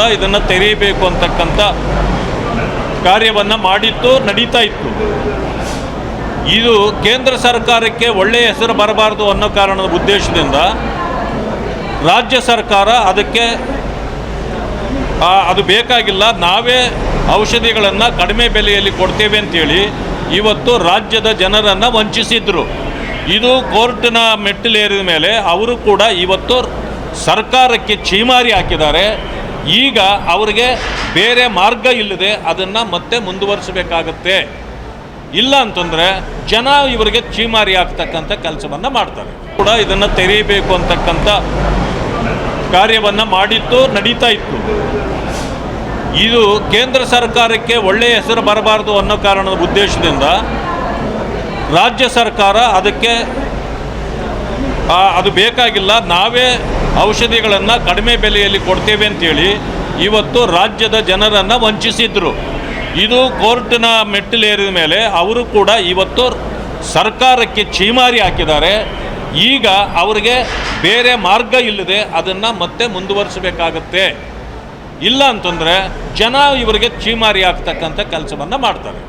ಕೂಡ ಇದನ್ನು ತೆರೆಯಬೇಕು ಅಂತಕ್ಕಂಥ ಕಾರ್ಯವನ್ನು ಮಾಡಿತ್ತು, ನಡೀತಾ ಇತ್ತು. ಇದು ಕೇಂದ್ರ ಸರ್ಕಾರಕ್ಕೆ ಒಳ್ಳೆಯ ಹೆಸರು ಬರಬಾರ್ದು ಅನ್ನೋ ಕಾರಣದ ಉದ್ದೇಶದಿಂದ ರಾಜ್ಯ ಸರ್ಕಾರ ಅದಕ್ಕೆ ಅದು ಬೇಕಾಗಿಲ್ಲ, ನಾವೇ ಔಷಧಿಗಳನ್ನು ಕಡಿಮೆ ಬೆಲೆಯಲ್ಲಿ ಕೊಡ್ತೇವೆ ಅಂತೇಳಿ ಇವತ್ತು ರಾಜ್ಯದ ಜನರನ್ನು ವಂಚಿಸಿದ್ರು. ಇದು ಕೋರ್ಟಿನ ಮೆಟ್ಟಿಲೇರಿದ ಮೇಲೆ ಅವರು ಕೂಡ ಇವತ್ತು ಸರ್ಕಾರಕ್ಕೆ ಛೀಮಾರಿ ಹಾಕಿದ್ದಾರೆ. ಈಗ ಅವರಿಗೆ ಬೇರೆ ಮಾರ್ಗ ಇಲ್ಲದೆ ಅದನ್ನು ಮತ್ತೆ ಮುಂದುವರಿಸಬೇಕಾಗತ್ತೆ. ಇಲ್ಲ ಅಂತಂದರೆ ಜನ ಇವರಿಗೆ ಚೀಮಾರಿ ಆಗ್ತಕ್ಕಂಥ ಕೆಲಸವನ್ನು ಮಾಡ್ತಾರೆ. ಕೂಡ ಇದನ್ನು ತೆರೆಯಬೇಕು ಅಂತಕ್ಕಂಥ ಕಾರ್ಯವನ್ನು ಮಾಡಿತ್ತು, ನಡೀತಾ ಇತ್ತು. ಇದು ಕೇಂದ್ರ ಸರ್ಕಾರಕ್ಕೆ ಒಳ್ಳೆಯ ಹೆಸರು ಬರಬಾರದು ಅನ್ನೋ ಕಾರಣದ ಉದ್ದೇಶದಿಂದ ರಾಜ್ಯ ಸರ್ಕಾರ ಅದಕ್ಕೆ ಅದು ಬೇಕಾಗಿಲ್ಲ, ನಾವೇ ಔಷಧಿಗಳನ್ನು ಕಡಿಮೆ ಬೆಲೆಯಲ್ಲಿ ಕೊಡ್ತೇವೆ ಅಂತೇಳಿ ಇವತ್ತು ರಾಜ್ಯದ ಜನರನ್ನು ವಂಚಿಸಿದ್ರು. ಇದು ಕೋರ್ಟಿನ ಮೆಟ್ಟಿಲೇರಿದ ಮೇಲೆ ಅವರು ಕೂಡ ಇವತ್ತು ಸರ್ಕಾರಕ್ಕೆ ಛೀಮಾರಿ ಹಾಕಿದ್ದಾರೆ. ಈಗ ಅವರಿಗೆ ಬೇರೆ ಮಾರ್ಗ ಇಲ್ಲದೆ ಅದನ್ನು ಮತ್ತೆ ಮುಂದುವರಿಸಬೇಕಾಗತ್ತೆ. ಇಲ್ಲ ಅಂತಂದರೆ ಜನ ಇವರಿಗೆ ಛೀಮಾರಿ ಆಗ್ತಕ್ಕಂಥ ಕೆಲಸವನ್ನು ಮಾಡ್ತಾರೆ.